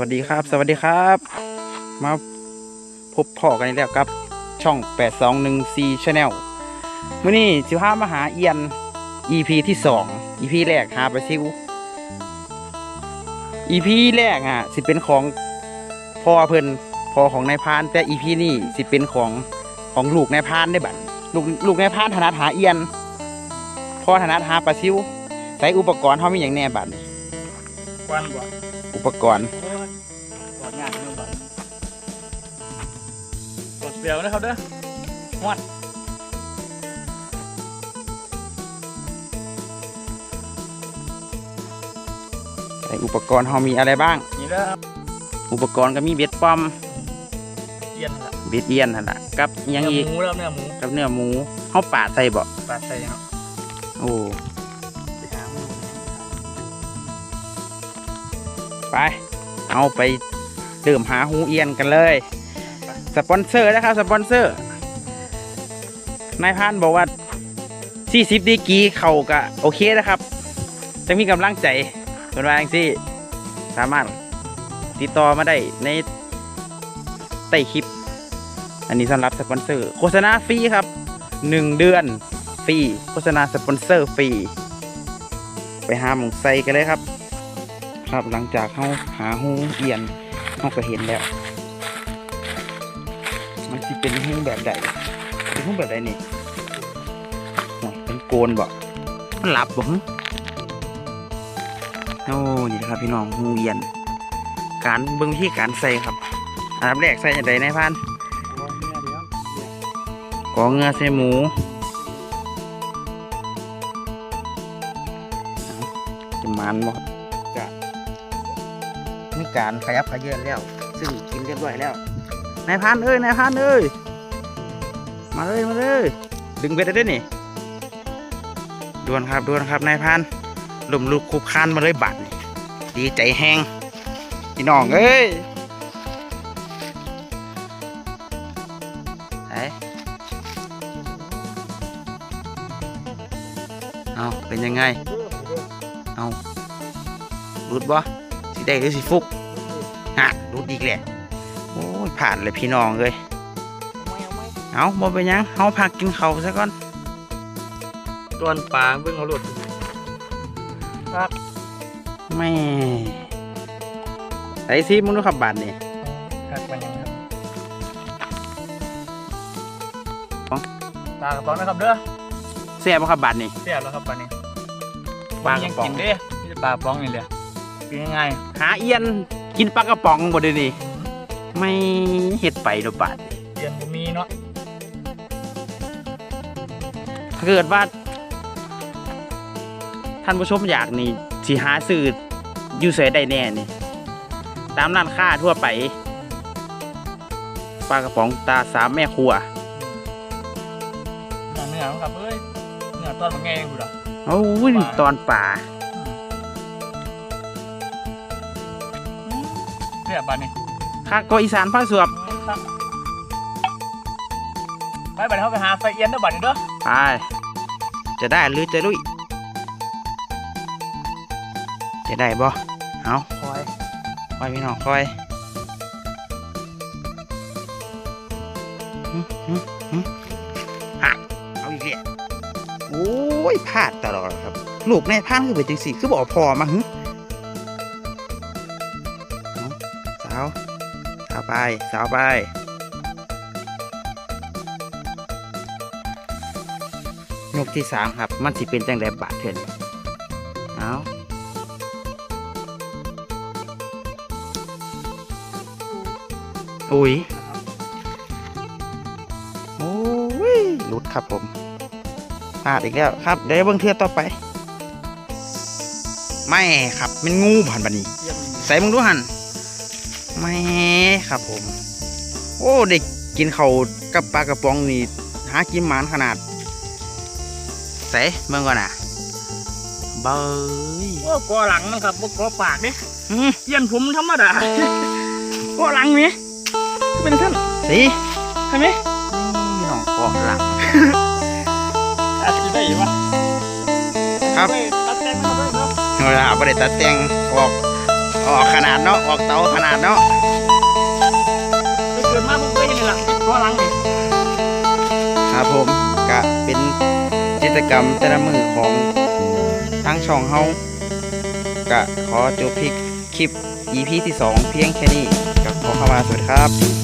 วัสดีครับ สวัสดีครับ มาพบพ่อกันอีกแล้วกับ ช่อง 8214 Channel มื้อนี้สิพามาหาเอียน EP ที่ 2 EP แรกหาไปซิว EP แรกอะสิเป็นของพ่อเพิ่นพ่อของนายพาน แต่ EP นี้สิเป็นของของลูกนายพานได้บัดลูกลูกนายพานถนัดหาเอียนพ่อถนัดหาปลาซิวใส่อุปกรณ์เขามีอย่างแน่บัดนี้ ควันบ่อุปกรณ์โอ้ยกอดงานเรื่องบ่กดเปรียวนะครับเด้อหวดใส่อุปกรณ์เขามีอะไรบ้าง นี่เด้อครับอุปกรณ์ก็มีเบ็ดป้อมเอียนละเบ็ดเอียนหั่นละกับอิหยังอีกเนื้อหมูแล้วเนื้อหมูกับเนื้อหมูเขาปาดใส่บ่ปลาใส่เนาะโอ้ ไป เอาไปเริ่มหาหูเอียนกันเลย สปอนเซอร์นะครับ สปอนเซอร์ นายพรานบอกว่า 40 ดีกีเข่าก็โอเคนะครับ จะมีกำลังใจเป็นว่าอย่างซี่สามารถติดต่อมาได้ในใต้คลิป อันนี้สำหรับสปอนเซอร์ โฆษณาฟรีครับ 1 เดือนฟรี โฆษณาสปอนเซอร์ฟรี ไปหาหมองใส่กันเลยครับ ครับหลังจากเขาหาหูเอียนเขาก็เห็นแล้ว มันสิเป็นหูแบบใดเป็นหูแบบใดนี่เป็นโกนบ่มันหลับบ่หึโอ้นี่นะครับพี่น้องหูเอียน การเบิ่งวิธีการใส่ครับอันดับแรกใส่อย่างไรนายพันโอ้ยเนื้อเดียวกองเงือใส่หมูจะมันบ่จะมี การขยับขยื่นแล้ว ซึ่งกินเรียบร้อยแล้วนายพันเอ้ยนายพันเอ้ยมาเลยมาเลยดึงเบ็ดได้ด้วยนี่ด่วนครับด่วนครับนายพันลุมลูกคุบคานมาเลยบัดดีใจแห้งพี่น้องเอ้ยไหนเอาเป็นยังไงเอารุดบ่สิได้หรือสิฟุก ฮะรุดอีกแหละโอ้ยผ่านเลยพี่น้องเลยเอาบ่เป็นหยังเฮาพักกินข้าวซะก่อนตวนปลาเบิ่งเอาหลุดครับแม่ใส่ซีมึงดูขับบาทนี่หักมันยังครับอ๋อปลากระป๋องนะครับเด้อแซ่บบ่ขับบาทนี่เสียบแล้วครับปลานี้ปลากระยังป๋องกินเด้นี่ปลากระป๋องนี่เลยกินง่ายหาเอียน กินปลากระป๋องบ่เดี๋ยวนี้ไม่เฮ็ดไปดอกบาทๆเอียนบ่มีเนาะถ้าเกิดว่า ท่านผู้ชมอยากนี่สิหาซื้ออยู่ไสได้แน่นี่ ตามร้านค้าทั่วไปปลากระป๋องตาสามแม่ครัวเนื้อเนื้อครับเอ้ยเนื้อตอนมันไงกูดอกโอ้ยตอนป่า เสียบปลานี่ข้าก็อีสานภาคสวบครับไปบัดนี้เขาไปหาไฟเอียนเด้อบัดนี้เด้อไปจะได้หรือจะลุยจะได้บ่เอาคอยคอยพี่น้องคอยหึหึหึฮะเอาอีกแล้วโอ้ยพลาดตลอดครับ ลูกในพานคือเป็นจังสี่คือบอกพอมาหึาสาวสาวไปสาวไปยกที่สามครับ มันสิเป็นจังไดบาทเถินเอาอุ้ยโอ้ยหลุดครับผมพลาดอีกแล้วครับ เดี๋ยวเบิ่งเทือต่อไป ไม่ครับ มันงูผ่านบันนี้ ใส่มึงดูหัน ไม่ครับผม โอ้เด็กกินเขาวกับปลากระป๋องนี่หากินหมานขนาดใส่เบิ่งก่อนนะเบยโอ้กอหลังนะครับบ่กอปากนี่หืมเอียนผมธรรมดากอหลังนี่เป็นท่านสิใช่ไหมนี่น้องกอกหลังอาจจะได้อยู่วะครับไปตัดแต่งมาด้วยเนาะเวลาบริตัดแต่งออก อออกขนาดเนาะออกเตาขนาดเนาะไปเกิดมาผมเคยเห็นเลยล่ะติดก้อหลังนี่ครับผมก็เป็นกิจกรรมแต่ละมือของทั้งช่องเฮาก็ขอจบพิกคลิป EP ที่ 2 เพียงแค่นี้ก็ขอเข้ามาสวัสดีครับ